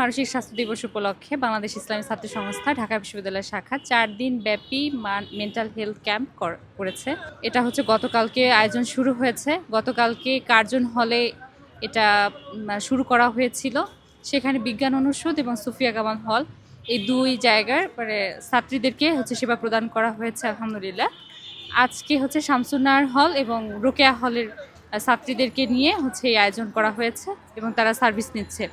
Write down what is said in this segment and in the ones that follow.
মানসিক স্বাস্থ্য দিবস উপলক্ষে বাংলাদেশ ইসলামী ছাত্র সংস্থা, ঢাকা বিশ্ববিদ্যালয় শাখা চার দিন ব্যাপী মেন্টাল হেলথ ক্যাম্প করেছে। এটা হচ্ছে গতকালকে আয়োজন শুরু হয়েছে। গতকালকে কার্জন হলে এটা শুরু করা হয়েছিল। সেখানে বিজ্ঞান অনুষদ এবং সুফিয়া কামাল হল এই দুই জায়গার মানে ছাত্রীদেরকে হচ্ছে সেবা প্রদান করা হয়েছে, আলহামদুলিল্লাহ। আজকে হচ্ছে শামসুনার হল এবং রোকেয়া হলের ছাত্রীদেরকে নিয়ে হচ্ছে এই আয়োজন করা হয়েছে এবং তারা সার্ভিস নিচ্ছে।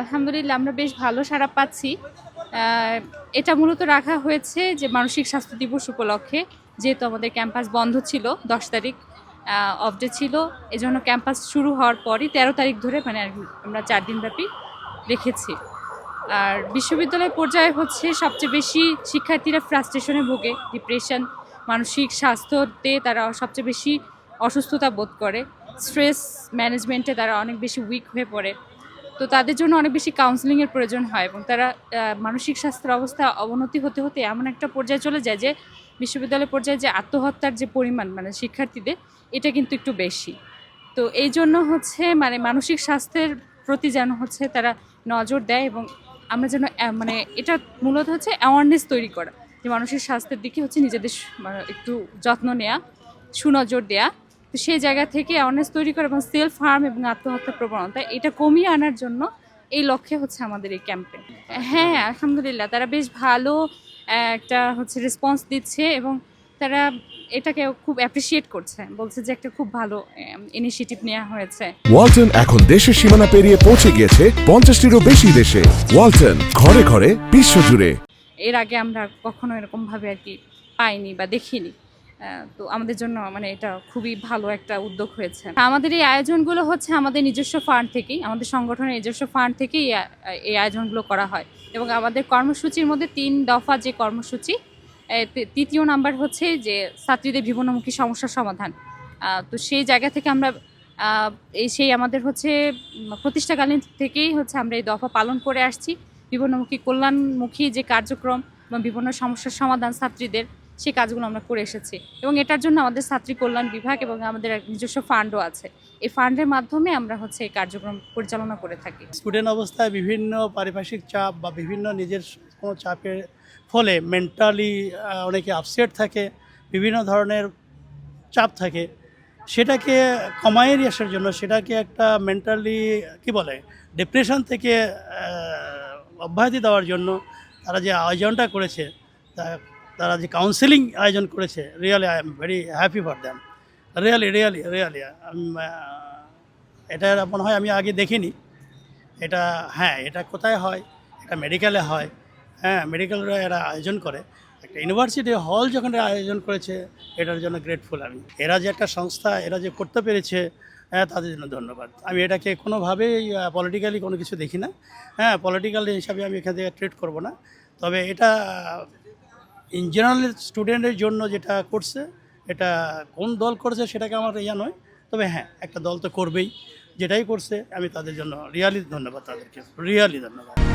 আলহামদুলিল্লাহ, আমরা বেশ ভালো সাড়া পাচ্ছি। এটা মূলত রাখা হয়েছে যে মানসিক স্বাস্থ্য দিবস উপলক্ষে, যেহেতু আমাদের ক্যাম্পাস বন্ধ ছিল, দশ তারিখ অফ ডে ছিল, এজন্য ক্যাম্পাস শুরু হওয়ার পরই তেরো তারিখ ধরে মানে আমরা চার দিনব্যাপী রেখেছি। আর বিশ্ববিদ্যালয় পর্যায়ে হচ্ছে সবচেয়ে বেশি শিক্ষার্থীরা ফ্রাস্ট্রেশনে ভোগে ডিপ্রেশন মানসিক স্বাস্থ্যতে তারা সবচেয়ে বেশি অসুস্থতা বোধ করে স্ট্রেস ম্যানেজমেন্টে তারা অনেক বেশি উইক হয়ে পড়ে। তো তাদের জন্য অনেক বেশি কাউন্সিলিংয়ের প্রয়োজন হয় এবং তারা মানসিক স্বাস্থ্যের অবস্থা অবনতি হতে হতে এমন একটা পর্যায়ে চলে যায় যে বিশ্ববিদ্যালয় পর্যায়ে যে আত্মহত্যার যে পরিমাণ মানে শিক্ষার্থীদের, এটা কিন্তু একটু বেশি। তো এই জন্য হচ্ছে মানে মানসিক স্বাস্থ্যের প্রতি যেন হচ্ছে তারা নজর দেয় এবং আমরা যেন মানে এটা মূলত হচ্ছে অ্যাওয়ারনেস তৈরি করা। যে মানসিক স্বাস্থ্যের দিকে হচ্ছে নিজেদের মানে একটু যত্ন নেওয়া সুনজর দেয়া তো সেই জায়গা থেকে অ্যাওয়ারনেস তৈরি করা এবং সেলফ হার্ম এবং আত্মহত্যার প্রবণতা এটা কমিয়ে আনার জন্য এই লক্ষ্যে হচ্ছে আমাদের এই ক্যাম্পেইন হ্যাঁ আলহামদুলিল্লাহ তারা বেশ ভালো একটা হচ্ছে রেসপন্স দিচ্ছে এবং তারা এটাকে খুব অ্যাপ্রিসিয়েট করছে বলছে যে একটা খুব ভালো ইনিশিয়েটিভ নেওয়া হয়েছে। ওয়ালটন এখন দেশের সীমানা পেরিয়ে পৌঁছে গিয়েছে পঞ্চাশটিরও বেশি দেশে। ওয়ালটন ঘরে ঘরে বিশ্বজুড়ে। এর আগে আমরা কখনো এরকমভাবে আর কি পাইনি বা দেখিনি। তো আমাদের জন্য মানে এটা খুবই ভালো একটা উদ্যোগ হয়েছে। আমাদের এই আয়োজনগুলো হচ্ছে আমাদের নিজস্ব ফান্ড থেকেই, আমাদের সংগঠনের নিজস্ব ফান্ড থেকেই এই আয়োজনগুলো করা হয় এবং আমাদের কর্মসূচির মধ্যে তিন দফা যে কর্মসূচি তৃতীয় নাম্বার হচ্ছে যে ছাত্রীদের বিবর্ণমুখী সমস্যার সমাধান। তো সেই জায়গা থেকে আমরা এই সেই আমাদের হচ্ছে প্রতিষ্ঠাকালীন থেকেই হচ্ছে আমরা এই দফা পালন করে আসছি। বিবর্ণমুখী কল্যাণমুখী যে কার্যক্রম বা বিভিন্ন সমস্যার সমাধান ছাত্রীদের সেই কাজগুলো আমরা করে এসেছি। এবং এটার জন্য আমাদের ছাত্রী কল্যাণ বিভাগ এবং আমাদের নিজস্ব ফান্ডও আছে। এই ফান্ডের মাধ্যমে আমরা হচ্ছে এই কার্যক্রম পরিচালনা করে থাকি। স্টুডেন্ট অবস্থায় বিভিন্ন পারিপার্শ্বিক চাপ বা বিভিন্ন নিজের কোনো চাপের ফলে মেন্টালি অনেকে আপসেট থাকে, বিভিন্ন ধরনের চাপ থাকে। সেটাকে কমায় আসার জন্য সেটাকে একটা মেন্টালি কি বলে ডিপ্রেশন থেকে অব্যাহতি দেওয়ার জন্য তারা যে আয়োজনটা করেছে, তা- তারা যে কাউন্সেলিং আয়োজন করেছে really I am very happy for them really really really এটা মনে হয় আমি আগে দেখিনি। এটা হ্যাঁ এটা কোথায় হয়? এটা মেডিকেলে হয়। হ্যাঁ মেডিকেলরা এরা আয়োজন করে। একটা ইউনিভার্সিটি হল যখন আয়োজন করেছে, এটার জন্য গ্রেটফুল আমি। এরা যে একটা সংস্থা, এরা যে করতে পেরেছে হ্যাঁ তাদের জন্য ধন্যবাদ। আমি এটাকে কোনোভাবেই পলিটিক্যালি কোনো কিছু দেখি না। হ্যাঁ পলিটিক্যাল হিসাবে আমি এখান থেকে ট্রিট করব না। তবে এটা ইন জেনারেল স্টুডেন্টের জন্য যেটা করছে, এটা কোন দল করছে সেটাকে আমার ইয়া নয়, তবে হ্যাঁ একটা দল তো করবেই। যেটাই করছে, আমি তাদের জন্য রিয়ালি ধন্যবাদ তাদেরকে। রিয়ালি ধন্যবাদ।